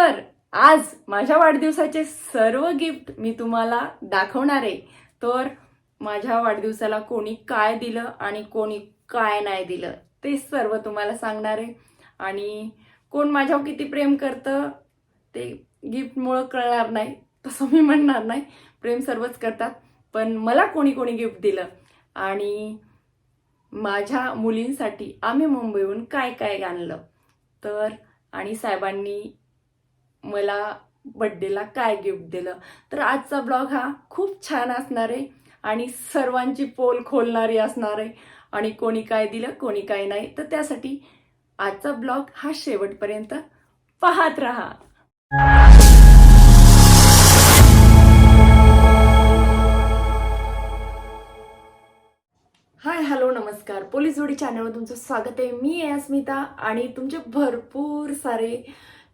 तर आज माझ्या वाढदिवसाचे सर्व गिफ्ट मी तुम्हाला दाखवणार आहे. तर माझ्या वाढदिवसाला कोणी काय दिलं आणि कोणी काय नाही दिलं ते सर्व तुम्हाला सांगणार आहे. आणि कोण माझ्यावर किती प्रेम करतं ते गिफ्टमुळं कळणार नाही तसं मी म्हणणार नाही. प्रेम सर्वच करतात पण मला कोणी कोणी गिफ्ट दिलं. आणि माझ्या मुलींसाठी आम्ही मुंबईहून काय काय आणलं. तर आणि साहेबांनी मला बड्डेला काय गिफ्ट दिलं? तर आजचा ब्लॉग हा खूप छान असणार आहे आणि सर्वांची पोल खोलणारी असणार आहे. आणि कोणी काय दिलं कोणी काय नाही. तर त्यासाठी आजचा ब्लॉग हा शेवटपर्यंत पाहत राहा. हाय हॅलो नमस्कार. पोलीस जोडी चॅनलवर तुमचं स्वागत आहे. मी आहे अस्मिता आणि तुमचे भरपूर सारे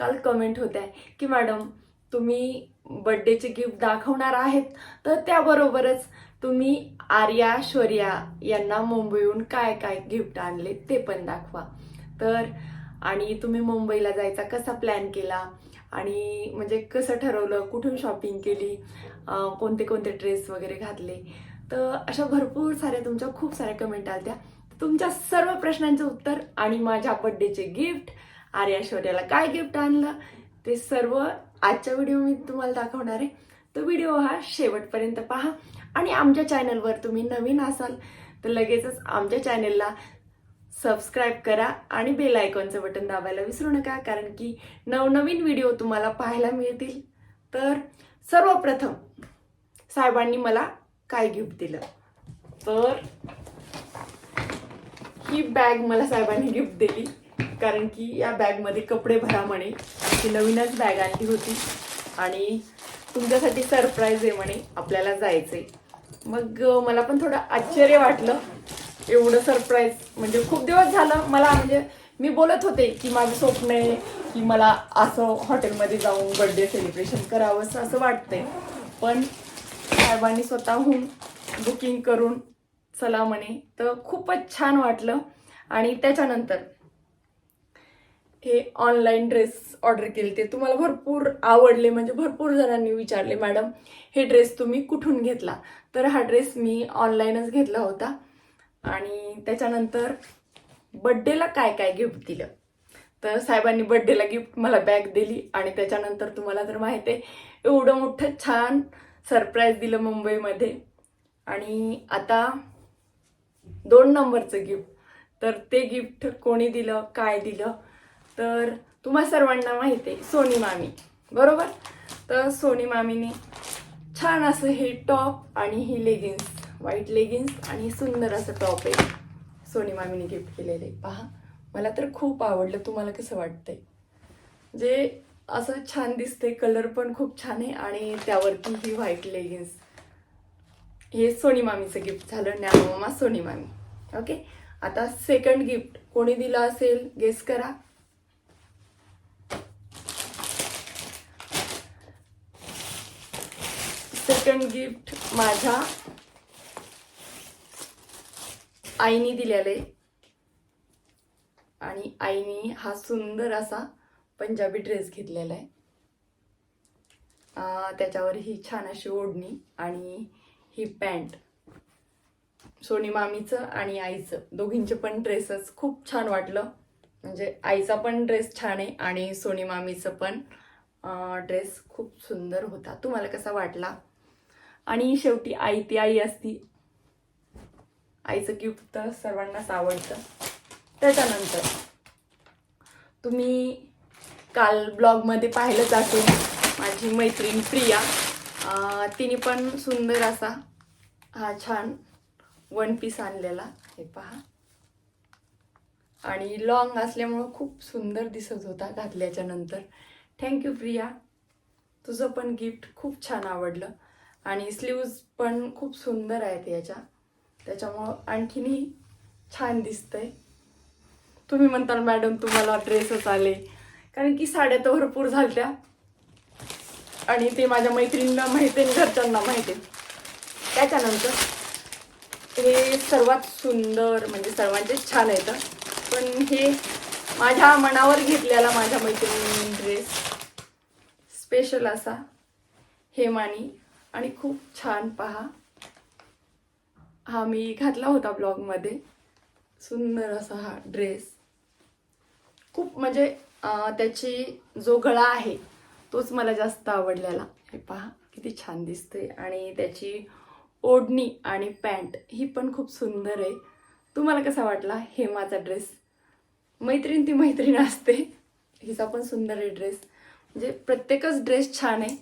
काल कमेंट होत्या की मॅडम तुम्ही बड्डेचे गिफ्ट दाखवणार आहेत. तर त्याबरोबरच तुम्ही आर्या शौर्या यांना मुंबईहून काय काय गिफ्ट आणले ते पण दाखवा. तर आणि तुम्ही मुंबईला जायचा कसा प्लॅन केला? आणि म्हणजे कसं ठरवलं? कुठून शॉपिंग केली? कोणते कोणते ड्रेस वगैरे घातले? तर अशा भरपूर साऱ्या तुमच्या खूप साऱ्या कमेंट आल्या तुमच्या सर्व प्रश्नांचं उत्तर आणि माझ्या बड्डेचे गिफ्ट आर्या शौर्याला काय गिफ्ट आणलं? ते सर्व आजच्या व्हिडिओ मी तुम्हाला दाखवणार आहे. तो व्हिडिओ हा शेवटपर्यंत पहा. आणि आमच्या चॅनलवर तुम्ही नवीन असाल तर लगेचच आमच्या चॅनलला सबस्क्राईब करा आणि बेल आयकॉनचं बटन दाबायला विसरू नका कारण की नवनवीन व्हिडिओ तुम्हाला पाहायला मिळतील. तर सर्वप्रथम साहेबांनी मला काय गिफ्ट दिलं? तर ही बॅग मला साहेबांनी गिफ्ट दिली. कारण की या बॅगमध्ये कपडे भरा म्हणे. ती नवीनच बॅग आणली होती. आणि तुमच्यासाठी सरप्राईज आहे म्हणे आपल्याला जायचं आहे मग मला पण थोडं आश्चर्य वाटलं. एवढं सरप्राईज म्हणजे खूप दिवस झालं. मला म्हणजे मी बोलत होते की माझं स्वप्न आहे की मला असं हॉटेलमध्ये जाऊन बर्थडे सेलिब्रेशन करावं असं असं वाटतंय. पण साहेबांनी स्वतःहून बुकिंग करून चला म्हणे. तर खूपच छान वाटलं. आणि त्याच्यानंतर हे ऑनलाईन ड्रेस ऑर्डर केले ते. तुम्हाला भरपूर आवडले म्हणजे भरपूर जणांनी विचारले मॅडम हे ड्रेस तुम्ही कुठून घेतला? तर हा ड्रेस मी ऑनलाईनच घेतला होता. आणि त्याच्यानंतर बड्डेला काय काय गिफ्ट दिलं? तर साहेबांनी बड्डेला गिफ्ट मला बॅग दिली आणि त्याच्यानंतर तुम्हाला तर माहिती आहे एवढं मोठं छान सरप्राईज दिलं मुंबईमध्ये. आणि आता दोन नंबरचं गिफ्ट तर ते गिफ्ट कोणी दिलं काय दिलं? तर तुम्हा सर्वांना माहिती आहे सोनी मामी. बरोबर? तर सोनी मामीने छान असं हे टॉप आणि ही लेगिन्स व्हाईट लेगिन्स आणि सुंदर असं टॉप आहे सोनी मामीने गिफ्ट केलेलं आहे. पहा मला तर खूप आवडलं तुम्हाला कसं वाटतंय? जे असं छान दिसते कलर पण खूप छान आहे आणि त्यावरती ही व्हाईट लेगिन्स हे सोनी मामीचं गिफ्ट झालं न्यामामा सोनी मामी. ओके आता सेकंड गिफ्ट कोणी दिलं असेल गेस करा. सेकंड गिफ्ट माझ्या आईने दिलेलं. आहे आणि आईने हा सुंदर असा पंजाबी ड्रेस घेतलेला आहे. त्याच्यावर ही छान अशी ओढणी आणि ही पॅन्ट. सोनी मामीचं आणि आईचं. दोघींचे पण ड्रेसच खूप छान वाटलं. म्हणजे आईचा पण ड्रेस छान आहे आणि सोनी मामीचं पण ड्रेस खूप सुंदर होता. तुम्हाला कसा वाटला? आणि शेवटी आई ती आई असती. आईचं गिफ्ट तर सर्वांनाच आवडतं. त्याच्यानंतर तुम्ही काल ब्लॉगमध्ये पाहिलंच असेल माझी मैत्रीण प्रिया. तिने पण सुंदर असा हा छान वन पीस आणलेला. हे पहा. आणि लॉंग असल्यामुळं खूप सुंदर दिसत होता घातल्याच्या नंतर. Thank you Priya. तुझं पण गिफ्ट खूप छान आवडलं. आणि स्लीव्ज पण खूप सुंदर आहेत याच्या. त्याच्यामुळं आणखीनही छान दिसतंय. तुम्ही म्हणताल मॅडम तुम्हाला ड्रेसच आले. कारण की साड्या तर भरपूर झाल्या आणि ते माझ्या मैत्रिणींना माहिती आहे आणि घरच्यांना माहिती आहे. त्याच्यानंतर हे सर्वात सुंदर म्हणजे सर्वांचेच छान येतं पण हे माझ्या मनावर घेतलेला माझ्या मैत्रिणींनी ड्रेस स्पेशल असा हेमानी. आणि खूप छान पहा. हा मी घातला होता ब्लॉगमध्ये. सुंदर असा हा ड्रेस. खूप म्हणजे त्याची जो गळा आहे तोच मला जास्त आवडलेला. हे पहा किती छान दिसते आणि त्याची ओढणी आणि पॅन्ट ही पण खूप सुंदर आहे. तुम्हाला कसा वाटला हे माझा ड्रेस? मैत्रीण ती मैत्रीण असते. हिचा पण सुंदर आहे ड्रेस. म्हणजे प्रत्येकच ड्रेस छान आहे.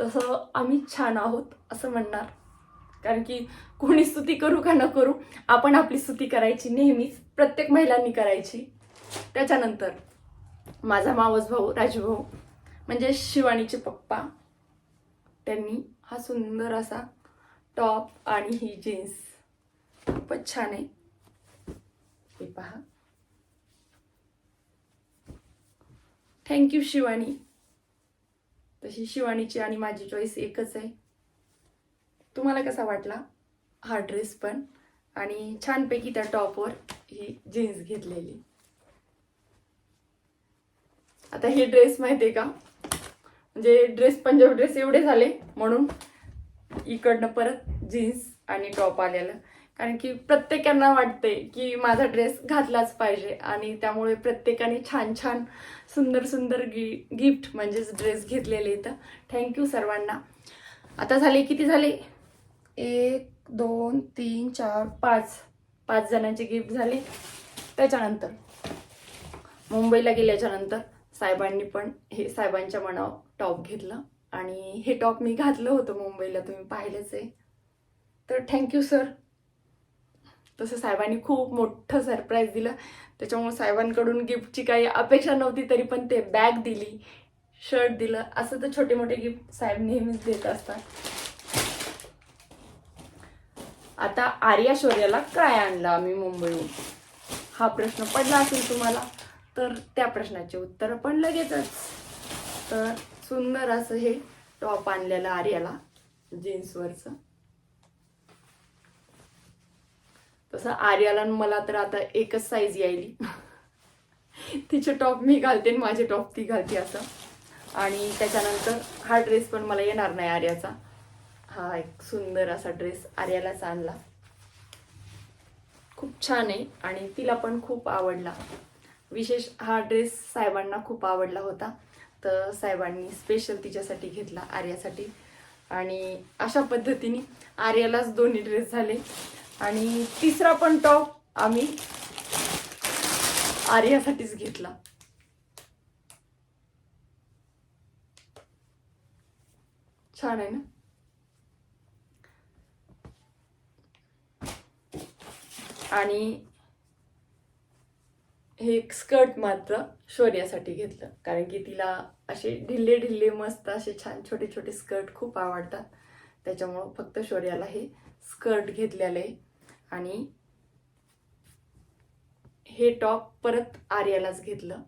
तसं आम्ही छान आहोत असं म्हणणार. कारण की कोणी स्तुती करू का न करू आपण आपली स्तुती करायची नेहमीच प्रत्येक महिलांनी करायची. त्याच्यानंतर माझा मावस भाऊ राजूभाऊ म्हणजे शिवानीचे पप्पा त्यांनी हा सुंदर असा टॉप आणि ही जीन्स खूपच छान आहे. हे पहा. Thank you Shivani. तशी शिवानीची आणि माझी चॉईस एकच आहे. तुम्हाला कसा वाटला हा ड्रेस पण? आणि छानपैकी त्या टॉपवर ही जीन्स घेतलेली. आता हे ड्रेस माहिती आहे का? म्हणजे ड्रेस पंजाब ड्रेस एवढे झाले म्हणून इकडनं परत जीन्स आणि टॉप आलेलं. कारण की प्रत्येकांना वाटते की माझा ड्रेस घातलाच पाहिजे आणि त्यामुळे प्रत्येकाने छान छान सुंदर सुंदर गि गिफ्ट म्हणजेच ड्रेस घेतलेले इथं. थँक्यू सर्वांना. आता झाले किती झाले? एक दोन तीन चार पाच. पाच जणांचे गिफ्ट झाले. त्याच्यानंतर. मुंबईला गेल्याच्यानंतर साहेबांनी पण हे साहेबांच्या मनावर टॉप घेतलं. आणि हे टॉप मी घातलं होतं मुंबईला तुम्ही पाहिलंच आहे. तर थँक्यू सर तसं साहेबांनी खूप मोठं सरप्राईज दिलं. त्याच्यामुळे साहेबांकडून गिफ्टची काही अपेक्षा नव्हती तरी पण ते बॅग दिली शर्ट दिलं. असं तर छोटे मोठे गिफ्ट साहेब नेहमीच देत असतात. आता आर्या शौर्याला काय आणलं आम्ही मुंबईहून? हा प्रश्न पडला असेल तुम्हाला तर त्या प्रश्नाचे उत्तर पण लगेचच. तर सुंदर असं हे टॉप आणलेलं आर्याला जीन्सवरचं तसं आर्याला मला तर आता एकच साईज यायली. तिचे टॉप मी घालते आणि माझे टॉप ती घालते असं. आणि त्याच्यानंतर हा ड्रेस पण मला येणार नाही आर्याचा. हा एक सुंदर असा ड्रेस आर्यालाच आणला. खूप छान आहे आणि तिला पण खूप आवडला. विशेष हा ड्रेस साहेबांना खूप आवडला होता. तर साहेबांनी स्पेशल तिच्यासाठी घेतला आर्यासाठी. आणि अशा पद्धतीने आर्यालाच दोन्ही ड्रेस झाले. आणि तिसरा पण टॉप आम्ही आर्यासाठीच घेतला. छान आहे ना? आणि हे एक स्कर्ट मात्र शौर्यासाठी घेतलं. कारण की तिला असे ढिल्ले ढिल्ले मस्त असे छान छोटे छोटे स्कर्ट खूप आवडतात. त्याच्यामुळं फक्त शौर्याला हे स्कर्ट घेतलेलं आहे. आणि हे टॉप परत आर्यालाच घेतलं.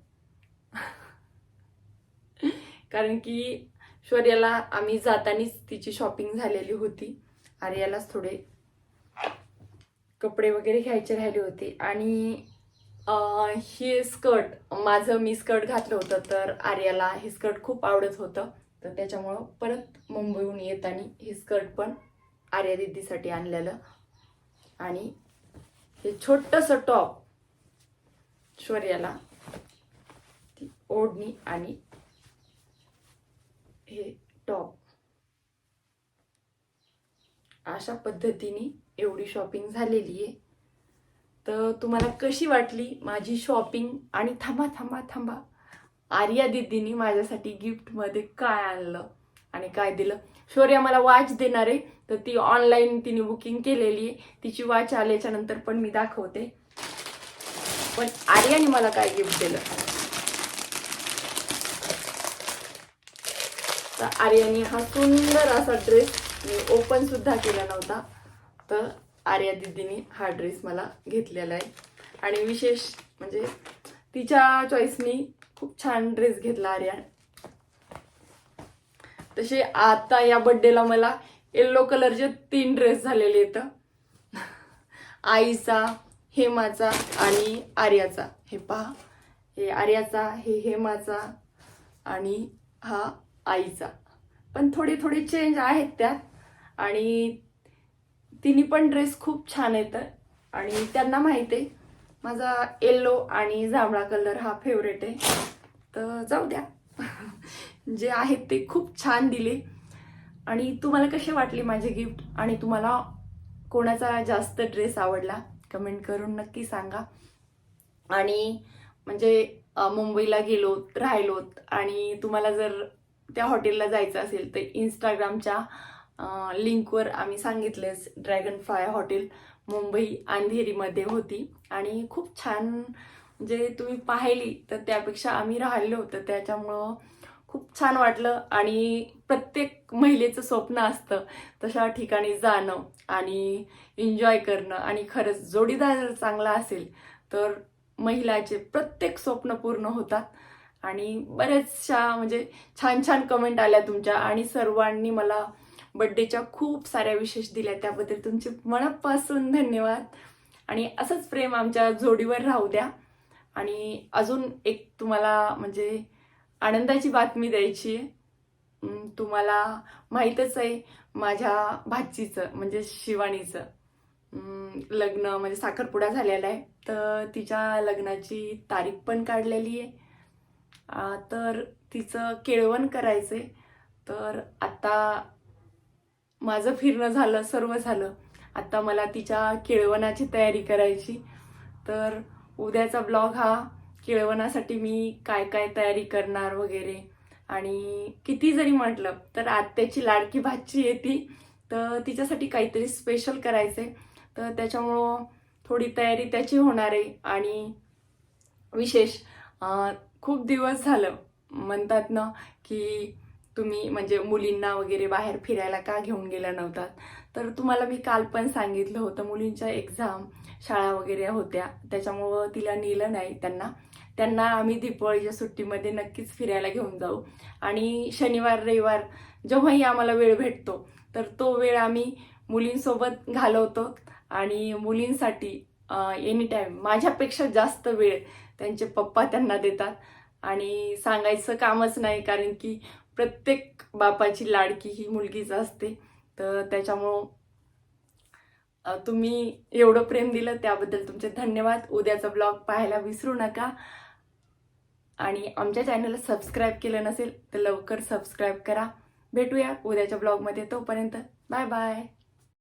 कारण की शौर्याला आम्ही जातानीच तिची शॉपिंग झालेली होती. आर्यालाच थोडे कपडे वगैरे घ्यायचे राहिले होते. आणि हे स्कर्ट माझं मी स्कर्ट घातलं होतं तर आर्याला हे स्कर्ट खूप आवडत होतं. तर त्याच्यामुळं परत मुंबईहून येताना हे स्कर्ट पण आर्या दिदीसाठी आणलेलं. आणि हे छोटंसं टॉप शौर्याला ती ओढणी आणि हे टॉप. अशा पद्धतीने एवढी शॉपिंग झालेली आहे. तर तुम्हाला कशी वाटली माझी शॉपिंग? आणि थांबा थांबा थांबा. आर्या दिदीनी माझ्यासाठी गिफ्टमध्ये काय आणलं? आणि काय दिलं? शौर्या मला वॉच देणार आहे. तर ती ऑनलाईन तिने बुकिंग केलेली आहे. तिची वॉच आल्याच्यानंतर पण मी दाखवते. पण आर्याने मला काय गिफ्ट दिलं? तर आर्याने हा सुंदर असा ड्रेस मी ओपन सुद्धा केला नव्हता. तर आर्या दिदीने हा ड्रेस मला घेतलेला आहे. आणि विशेष म्हणजे तिच्या चॉईसनी खूप छान ड्रेस घेतला आर्या तसे आता या बड्डेला मला येल्लो कलरचे तीन ड्रेस झालेले आहेत. आईचा हेमाचा आणि आर्याचा. हे पहा. हे आर्याचा हे हेमाचा आणि हा आईचा. पण थोडे थोडे चेंज आहेत त्यात. आणि तिन्ही पण ड्रेस खूप छान येतं आणि त्यांना माहिती आहे माझा येल्लो आणि जांभळा कलर हा फेवरेट आहे. तर जाऊ द्या. जे आहेत ते खूप छान दिले. आणि तुम्हाला कसे वाटले माझे गिफ्ट आणि तुम्हाला कोणाचा जास्त ड्रेस आवडला? कमेंट करून नक्की सांगा. आणि म्हणजे मुंबईला गेलो राहिलोत आणि तुम्हाला जर त्या हॉटेलला जायचं असेल तर इंस्टाग्रामच्या लिंकवर आम्ही सांगितलेच ड्रॅगन फ्लाय हॉटेल मुंबई अंधेरीमध्ये होती. आणि खूप छान म्हणजे तुम्ही पाहिली तर त्यापेक्षा आम्ही राहिलो होतं त्याच्यामुळं खूप छान वाटलं आणि प्रत्येक महिलेचं स्वप्न असतं तशा ठिकाणी जाणं आणि एन्जॉय करणं. आणि खरंच जोडीदार जर चांगला असेल तर महिलाचे प्रत्येक स्वप्न पूर्ण होतात. आणि बऱ्याचशा म्हणजे छान छान कमेंट आल्या तुमच्या आणि सर्वांनी मला बड्डेच्या खूप साऱ्या विशेष दिल्या. त्याबद्दल तुमचे मनापासून धन्यवाद. आणि असंच प्रेम आमच्या जोडीवर राहू द्या. आणि अजून एक तुम्हाला म्हणजे आनंदाची बातमी द्यायची. आहे तुम्हाला माहीतच आहे माझ्या भाचीचं म्हणजे शिवानीचं. लग्न म्हणजे साखरपुडा झालेला आहे. तर तिच्या लग्नाची तारीख पण काढलेली आहे. तर तिचं केळवण करायचं आहे तर आता माझं फिरणं झालं सर्व झालं. आता मला तिच्या केळवणाची तयारी करायची. तर उद्याचा ब्लॉग हा केळवणासाठी मी काय काय तयारी करणार वगैरे. आणि किती जरी म्हटलं तर आत्याची लाडकी भाची येते तर तिच्यासाठी काहीतरी स्पेशल करायचंय. तर त्याच्यामुळं थोडी तयारी त्याची होणार आहे. आणि विशेष खूप दिवस झालं म्हणतात ना की तुम्ही म्हणजे मुलींना वगैरे बाहेर फिरायला का घेऊन गेला नव्हतात तर तुम्हाला मी काल पण सांगितलं होतं मुलींच्या एक्झाम शाळा वगैरे होत्या. त्याच्यामुळं तिला नेलं नाही त्यांना. त्यांना आम्ही दीपावळीच्या सुट्टीमध्ये नक्कीच फिरायला घेऊन जाऊ. आणि शनिवार रविवार जेव्हाही आम्हाला वेळ भेटतो तर तो वेळ आम्ही मुलींसोबत घालवतो आणि मुलींसाठी एनी टाईम माझ्यापेक्षा जास्त वेळ त्यांचे पप्पा त्यांना देतात. आणि सांगायचं कामच नाही कारण की प्रत्येक बापाची लाडकी ही मुलगीच असते. तर त्याच्यामुळं तुम्ही एवढं प्रेम दिलं त्याबद्दल तुमचे धन्यवाद. उद्याचा ब्लॉग पाहायला विसरू नका. आणि आमच्या चॅनलला सबस्क्राईब केलं नसेल तर लवकर सबस्क्राईब करा. भेटूया उद्याच्या ब्लॉगमध्ये तोपर्यंत बाय बाय